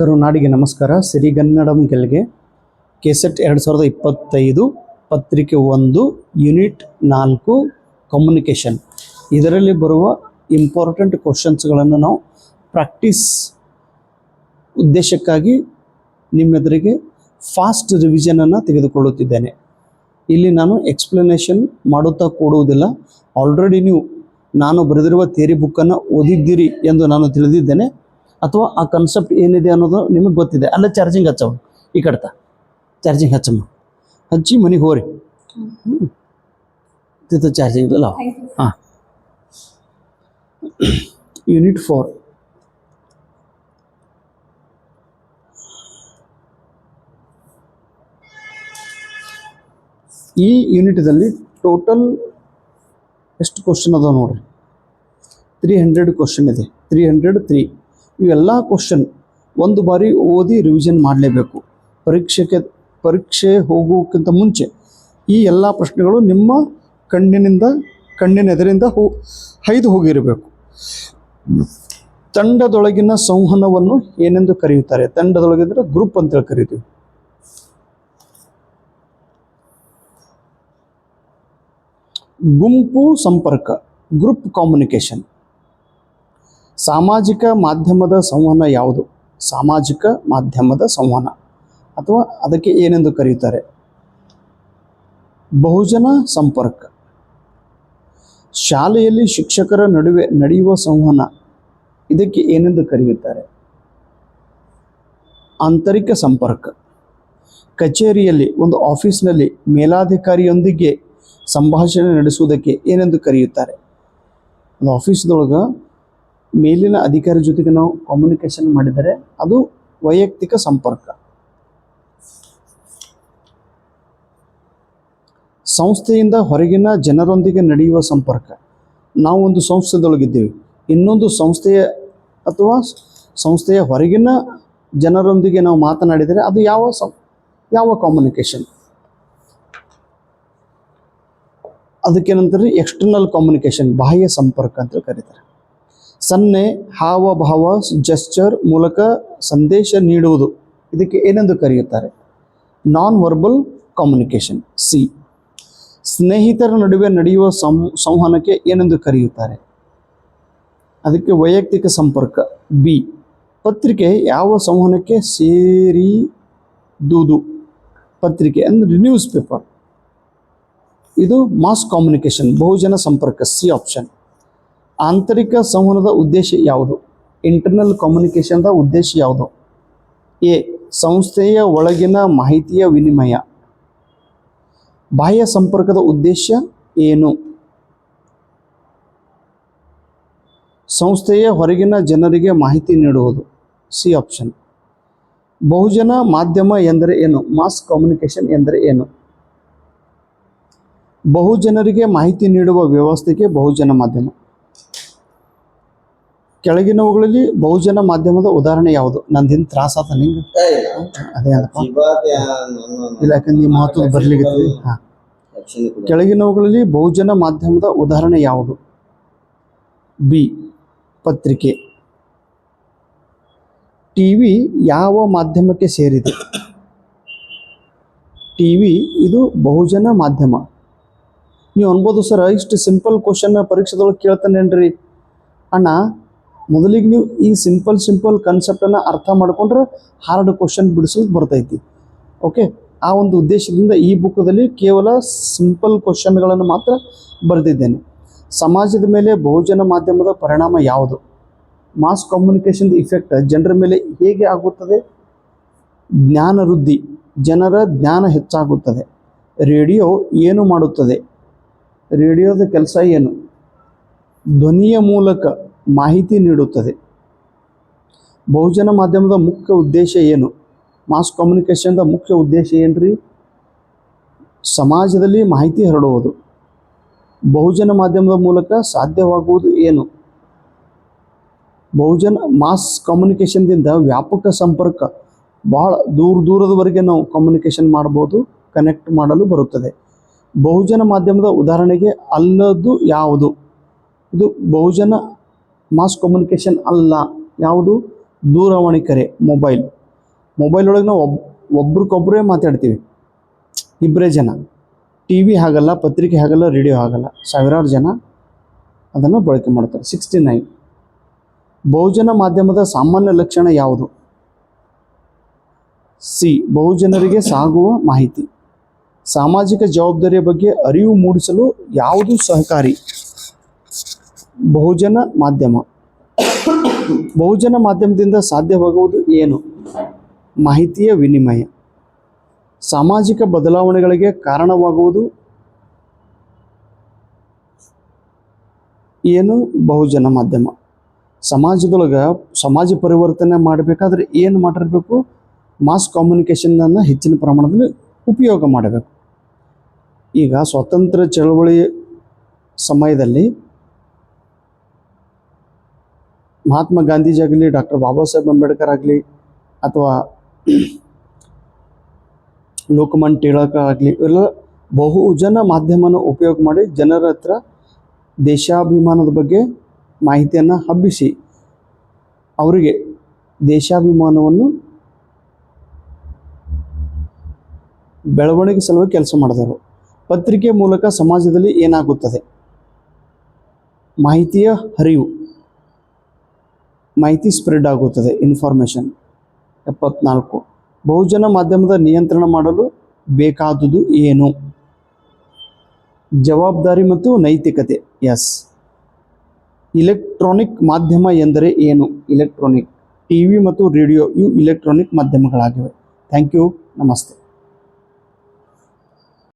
ಕರುನಾಡಿಗೆ ನಮಸ್ಕಾರ. ಸಿರಿಗನ್ನಡಂ ಗೆಲ್ಗೆ ಕೆಸೆಟ್ ಎರಡು ಸಾವಿರದ ಇಪ್ಪತ್ತೈದು ಪತ್ರಿಕೆ ಒಂದು, ಯೂನಿಟ್ ನಾಲ್ಕು ಕಮ್ಯುನಿಕೇಷನ್ ಇದರಲ್ಲಿ ಬರುವ ಇಂಪಾರ್ಟೆಂಟ್ ಕ್ವಶನ್ಸ್ಗಳನ್ನು ನಾವು ಪ್ರಾಕ್ಟೀಸ್ ಉದ್ದೇಶಕ್ಕಾಗಿ ನಿಮ್ಮೆದುರಿಗೆ ಫಾಸ್ಟ್ ರಿವಿಷನನ್ನು ತೆಗೆದುಕೊಳ್ಳುತ್ತಿದ್ದೇನೆ. ಇಲ್ಲಿ ನಾನು ಎಕ್ಸ್ಪ್ಲನೇಷನ್ ಮಾಡುತ್ತಾ ಕೊಡುವುದಿಲ್ಲ. ಆಲ್ರೆಡಿ ನೀವು, ನಾನು ಬರೆದಿರುವ ಥಿಯರಿ ಬುಕ್ಕನ್ನು ಓದಿದ್ದೀರಿ ಎಂದು ನಾನು ತಿಳಿದಿದ್ದೇನೆ. ಅಥವಾ ಆ ಕನ್ಸೆಪ್ಟ್ ಏನಿದೆ ಅನ್ನೋದು ನಿಮಗೆ ಗೊತ್ತಿದೆ. ಅಲ್ಲ ಚಾರ್ಜಿಂಗ್ ಹಚ್ಚವ ಈ ಕಡ್ತ. ಚಾರ್ಜಿಂಗ್ ಹಚ್ಚಮ್ಮ. ಹಚ್ಚಿ ಮನೆಗೆ ಹೋರಿ. ಹ್ಞೂ ಚಾರ್ಜಿಂಗ್ ಇಲ್ಲ ಹಾಂ. ಯೂನಿಟ್ ಫೋರ್ ಈ ಯೂನಿಟ್ದಲ್ಲಿ ಟೋಟಲ್ ಎಷ್ಟು ಕ್ವಶನ್ ಅದಾವೆ ನೋಡ್ರಿ? ತ್ರೀ ಹಂಡ್ರೆಡ್ ಕ್ವಶನ್ ಇದೆ. ತ್ರೀ ಹಂಡ್ರೆಡ್ ತ್ರೀ ಇವೆಲ್ಲ ಕ್ವಶನ್ ಒಂದು ಬಾರಿ ಓದಿ ರಿವಿಷನ್ ಮಾಡಲೇಬೇಕು. ಪರೀಕ್ಷೆಗೆ, ಪರೀಕ್ಷೆ ಹೋಗೋಕ್ಕಿಂತ ಮುಂಚೆ ಈ ಎಲ್ಲ ಪ್ರಶ್ನೆಗಳು ನಿಮ್ಮ ಕಣ್ಣಿನಿಂದ, ಕಣ್ಣಿನ ಎದುರಿಂದ ಹೋ, ಹೈದು ಹೋಗಿರಬೇಕು. ತಂಡದೊಳಗಿನ ಸಂವಹನವನ್ನು ಏನೆಂದು ಕರೆಯುತ್ತಾರೆ? ತಂಡದೊಳಗಿದ್ರೆ ಗ್ರೂಪ್ ಅಂತೇಳಿ ಕರಿತೀವಿ. ಗುಂಪು ಸಂಪರ್ಕ ಗ್ರೂಪ್ ಕಾಮ್ಯುನಿಕೇಷನ್ ಸಾಮಾಜಿಕ ಮಾಧ್ಯಮದ ಸಂವಹನ ಯಾವುದು? ಸಾಮಾಜಿಕ ಮಾಧ್ಯಮದ ಸಂವಹನ. ಅಥವಾ ಅದಕ್ಕೆ ಏನೆಂದು ಕರೆಯುತ್ತಾರೆ? ಬಹುಜನ ಸಂಪರ್ಕ. ಶಾಲೆಯಲ್ಲಿ ಶಿಕ್ಷಕರ ನಡುವೆ ನಡೆಯುವ ಸಂವಹನ. ಇದಕ್ಕೆ ಏನೆಂದು ಕರೆಯುತ್ತಾರೆ? ಆಂತರಿಕ ಸಂಪರ್ಕ. ಕಚೇರಿಯಲ್ಲಿ, ಒಂದು ಆಫೀಸ್ನಲ್ಲಿ ಮೇಲಾಧಿಕಾರಿಯೊಂದಿಗೆ ಸಂಭಾಷಣೆ ನಡೆಸುವುದಕ್ಕೆ ಏನೆಂದು ಕರೆಯುತ್ತಾರೆ? ಒಂದು ಆಫೀಸ್ದೊಳಗೆ ಮೇಲಿನ ಅಧಿಕಾರಿ ಜೊತೆಗೆ ನಾವು ಕಮ್ಯುನಿಕೇಶನ್ ಮಾಡಿದರೆ ಅದು ವೈಯಕ್ತಿಕ ಸಂಪರ್ಕ. ಸಂಸ್ಥೆಯಿಂದ ಹೊರಗಿನ ಜನರೊಂದಿಗೆ ನಡೆಯುವ ಸಂಪರ್ಕ. ನಾವು ಒಂದು ಸಂಸ್ಥೆದೊಳಗಿದ್ದೀವಿ. ಇನ್ನೊಂದು ಸಂಸ್ಥೆಯ ಅಥವಾ ಸಂಸ್ಥೆಯ ಹೊರಗಿನ ಜನರೊಂದಿಗೆ ನಾವು ಮಾತನಾಡಿದರೆ ಅದು ಯಾವ ಯಾವ ಅದಕ್ಕೆ ನಂತರ ಎಕ್ಸ್ಟರ್ನಲ್ ಕಮ್ಯುನಿಕೇಷನ್ ಬಾಹ್ಯ ಸಂಪರ್ಕ ಅಂತ ಕರೀತಾರೆ. ಸನ್ನೆ, ಹಾವಭಾವ ಜೆಸ್ಚರ್ ಮೂಲಕ ಸಂದೇಶ ನೀಡುವುದು. ಇದಕ್ಕೆ ಏನೆಂದು ಕರೆಯುತ್ತಾರೆ? ನಾನ್ ವರ್ಬಲ್ ಕಾಮ್ಯುನಿಕೇಷನ್ ಸಿ ಸ್ನೇಹಿತರ ನಡುವೆ ನಡೆಯುವ ಸಂವಹನಕ್ಕೆ ಏನೆಂದು ಕರೆಯುತ್ತಾರೆ? ಅದಕ್ಕೆ ವೈಯಕ್ತಿಕ ಸಂಪರ್ಕ ಬಿ ಪತ್ರಿಕೆ ಯಾವ ಸಂವಹನಕ್ಕೆ ಸೇರಿದುದು? ಪತ್ರಿಕೆ ಅಂದರೆ ನ್ಯೂಸ್ ಪೇಪರ್ ಇದು ಮಾಸ್ ಕಮ್ಯುನಿಕೇಷನ್ ಬಹುಜನ ಸಂಪರ್ಕ ಸಿ ಆಪ್ಷನ್ ಆಂತರಿಕ ಸಂವಹನದ ಉದ್ದೇಶ ಯಾವುದು? ಇಂಟರ್ನಲ್ ಕಮ್ಯುನಿಕೇಷನ್ದ ಉದ್ದೇಶ ಯಾವುದು? ಎ, ಸಂಸ್ಥೆಯ ಒಳಗಿನ ಮಾಹಿತಿಯ ವಿನಿಮಯ. ಬಾಹ್ಯ ಸಂಪರ್ಕದ ಉದ್ದೇಶ ಏನು? ಸಂಸ್ಥೆಯ ಹೊರಗಿನ ಜನರಿಗೆ ಮಾಹಿತಿ ನೀಡುವುದು. ಸಿ ಆಪ್ಷನ್ ಬಹುಜನ ಮಾಧ್ಯಮ ಎಂದರೆ ಏನು? ಮಾಸ್ ಕಮ್ಯುನಿಕೇಷನ್ ಎಂದರೆ ಏನು? ಬಹುಜನರಿಗೆ ಮಾಹಿತಿ ನೀಡುವ ವ್ಯವಸ್ಥೆಗೆ ಬಹುಜನ ಮಾಧ್ಯಮ. ಕೆಳಗಿನವುಗಳಲ್ಲಿ ಬಹುಜನ ಮಾಧ್ಯಮದ ಉದಾಹರಣೆ ಯಾವುದು? ನಂದಿನ ತ್ರಾಸ ಆತ ನಿಂಗೆ ಅದೇ ಇಲ್ಲ ಯಾಕಂದ್ರೆ ಈ ಮಹತ್ವದ ಬರ್ಲಿಕ್ಕೆ ಹಾಂ. ಕೆಳಗಿನವುಗಳಲ್ಲಿ ಬಹುಜನ ಮಾಧ್ಯಮದ ಉದಾಹರಣೆ ಯಾವುದು? ಬಿ ಪತ್ರಿಕೆ. ಟಿವಿ ಯಾವ ಮಾಧ್ಯಮಕ್ಕೆ ಸೇರಿದೆ? ಟಿವಿ ಇದು ಬಹುಜನ ಮಾಧ್ಯಮ. ನೀವು ಅನ್ಬೋದು ಸರ್ ಇಷ್ಟು ಸಿಂಪಲ್ ಕ್ವಶನ್ ಪರೀಕ್ಷೆದೊಳಗೆ ಕೇಳ್ತಾನೇನ್ರಿ? ಅಣ್ಣ ಮೊದಲಿಗೆ ನೀವು ಈ ಸಿಂಪಲ್ ಸಿಂಪಲ್ ಕನ್ಸೆಪ್ಟನ್ನು ಅರ್ಥ ಮಾಡ್ಕೊಂಡ್ರೆ ಹಾರ್ಡ್ ಕ್ವಶನ್ ಬಿಡಿಸೋದು ಬರ್ತೈತಿ. ಓಕೆ ಆ ಒಂದು ಉದ್ದೇಶದಿಂದ ಈ ಬುಕ್ಕದಲ್ಲಿ ಕೇವಲ ಸಿಂಪಲ್ ಕ್ವಶನ್ಗಳನ್ನು ಮಾತ್ರ ಬರೆದಿದ್ದೇನೆ. ಸಮಾಜದ ಮೇಲೆ ಬಹುಜನ ಮಾಧ್ಯಮದ ಪರಿಣಾಮ ಯಾವುದು? ಮಾಸ್ ಕಮ್ಯುನಿಕೇಷನ್ ಇಫೆಕ್ಟ್ ಜನರ ಮೇಲೆ ಹೇಗೆ ಆಗುತ್ತದೆ? ಜ್ಞಾನ ವೃದ್ಧಿ, ಜನರ ಜ್ಞಾನ ಹೆಚ್ಚಾಗುತ್ತದೆ. ರೇಡಿಯೋ ಏನು ಮಾಡುತ್ತದೆ? ರೇಡಿಯೋದ ಕೆಲಸ ಏನು? ಧ್ವನಿಯ ಮೂಲಕ ಮಾಹಿತಿ ನೀಡುತ್ತದೆ. ಬಹುಜನ ಮಾಧ್ಯಮದ ಮುಖ್ಯ ಉದ್ದೇಶ ಏನು? ಮಾಸ್ ಕಮ್ಯುನಿಕೇಷನ್ದ ಮುಖ್ಯ ಉದ್ದೇಶ ಏನ್ರಿ? ಸಮಾಜದಲ್ಲಿ ಮಾಹಿತಿ ಹರಡುವುದು. ಬಹುಜನ ಮಾಧ್ಯಮದ ಮೂಲಕ ಸಾಧ್ಯವಾಗುವುದು ಏನು? ಬಹುಜನ ಮಾಸ್ ಕಮ್ಯುನಿಕೇಷನ್ದಿಂದ ವ್ಯಾಪಕ ಸಂಪರ್ಕ, ಬಹಳ ದೂರ ದೂರದವರೆಗೆ ನಾವು ಕಮ್ಯುನಿಕೇಷನ್ ಮಾಡ್ಬೋದು ಕನೆಕ್ಟ್ ಮಾಡಲು ಬರುತ್ತದೆ. ಬಹುಜನ ಮಾಧ್ಯಮದ ಉದಾಹರಣೆಗೆ ಅಲ್ಲದು ಯಾವುದು? ಇದು ಬಹುಜನ ಮಾಸ್ ಕಮ್ಯುನಿಕೇಷನ್ ಅಲ್ಲ. ಯಾವುದು? ದೂರವಾಣಿ ಕರೆ ಮೊಬೈಲ್ ಮೊಬೈಲ್ ಒಳಗೆ ನಾವು ಒಬ್ ಒಬ್ರಿಗೊಬ್ಬರೇ ಮಾತಾಡ್ತೀವಿ. ಇಬ್ಬರೇ ಜನ. ಟಿ ವಿ ಹಾಗಲ್ಲ, ಪತ್ರಿಕೆ ಆಗಲ್ಲ ರೇಡಿಯೋ ಆಗಲ್ಲ ಸಾವಿರಾರು ಜನ ಅದನ್ನು ಬಳಕೆ ಮಾಡ್ತಾರೆ. ಸಿಕ್ಸ್ಟಿ ನೈನ್ ಬಹುಜನ ಮಾಧ್ಯಮದ ಸಾಮಾನ್ಯ ಲಕ್ಷಣ ಯಾವುದು? ಸಿ. ಬಹುಜನರಿಗೆ ಸಾಗುವ ಮಾಹಿತಿ. ಸಾಮಾಜಿಕ ಜವಾಬ್ದಾರಿಯ ಬಗ್ಗೆ ಅರಿವು ಮೂಡಿಸಲು ಯಾವುದು ಸಹಕಾರಿ? ಬಹುಜನ ಮಾಧ್ಯಮ. ಬಹುಜನ ಮಾಧ್ಯಮದಿಂದ ಸಾಧ್ಯವಾಗುವುದು ಏನು? ಮಾಹಿತಿಯ ವಿನಿಮಯ. ಸಾಮಾಜಿಕ ಬದಲಾವಣೆಗಳಿಗೆ ಕಾರಣವಾಗುವುದು ಏನು? ಬಹುಜನ ಮಾಧ್ಯಮ. ಸಮಾಜದೊಳಗೆ ಸಮಾಜ ಪರಿವರ್ತನೆ ಮಾಡಬೇಕಾದ್ರೆ ಏನು ಮಾಡಿರಬೇಕು? ಮಾಸ್ ಕಮ್ಯುನಿಕೇಷನನ್ನು ಹೆಚ್ಚಿನ ಪ್ರಮಾಣದಲ್ಲಿ ಉಪಯೋಗ ಮಾಡಬೇಕು. ಈಗ ಸ್ವಾತಂತ್ರ್ಯ ಚಳವಳಿ ಸಮಯದಲ್ಲಿ ಮಹಾತ್ಮ ಗಾಂಧೀಜಿ ಆಗಲಿ ಡಾಕ್ಟರ್ ಬಾಬಾ ಸಾಹೇಬ್ ಅಂಬೇಡ್ಕರ್ ಆಗಲಿ, ಅಥವಾ ಲೋಕಮಾನ್ ಟಿಳಕ ಆಗಲಿ, ಇವೆಲ್ಲ ಬಹುಜನ ಮಾಧ್ಯಮನ ಉಪಯೋಗ ಮಾಡಿ ಜನರ ಹತ್ರ ದೇಶಾಭಿಮಾನದ ಬಗ್ಗೆ ಮಾಹಿತಿಯನ್ನು ಹಬ್ಬಿಸಿ, ಅವರಿಗೆ ದೇಶಾಭಿಮಾನವನ್ನು ಬೆಳವಣಿಗೆ ಸಲುವಾಗಿ ಕೆಲಸ ಮಾಡಿದರು ಪತ್ರಿಕೆ ಮೂಲಕ ಸಮಾಜದಲ್ಲಿ ಏನಾಗುತ್ತದೆ? ಮಾಹಿತಿಯ ಹರಿವು. ಮಾಹಿತಿ ಸ್ಪ್ರೆಡ್ ಆಗುತ್ತದೆ ಇನ್ಫಾರ್ಮೇಷನ್ ಎಪ್ಪತ್ನಾಲ್ಕು, ಬಹುಜನ ಮಾಧ್ಯಮದ ನಿಯಂತ್ರಣ ಮಾಡಲು ಬೇಕಾದುದು ಏನು? ಜವಾಬ್ದಾರಿ ಮತ್ತು ನೈತಿಕತೆ. ಎಸ್ ಇಲೆಕ್ಟ್ರಾನಿಕ್ ಮಾಧ್ಯಮ ಎಂದರೆ ಏನು? ಇಲೆಕ್ಟ್ರಾನಿಕ್ ಟಿ ವಿ ಮತ್ತು ರೇಡಿಯೋ ಇವು ಇಲೆಕ್ಟ್ರಾನಿಕ್ ಮಾಧ್ಯಮಗಳಾಗಿವೆ. ಥ್ಯಾಂಕ್ ಯು ನಮಸ್ತೆ.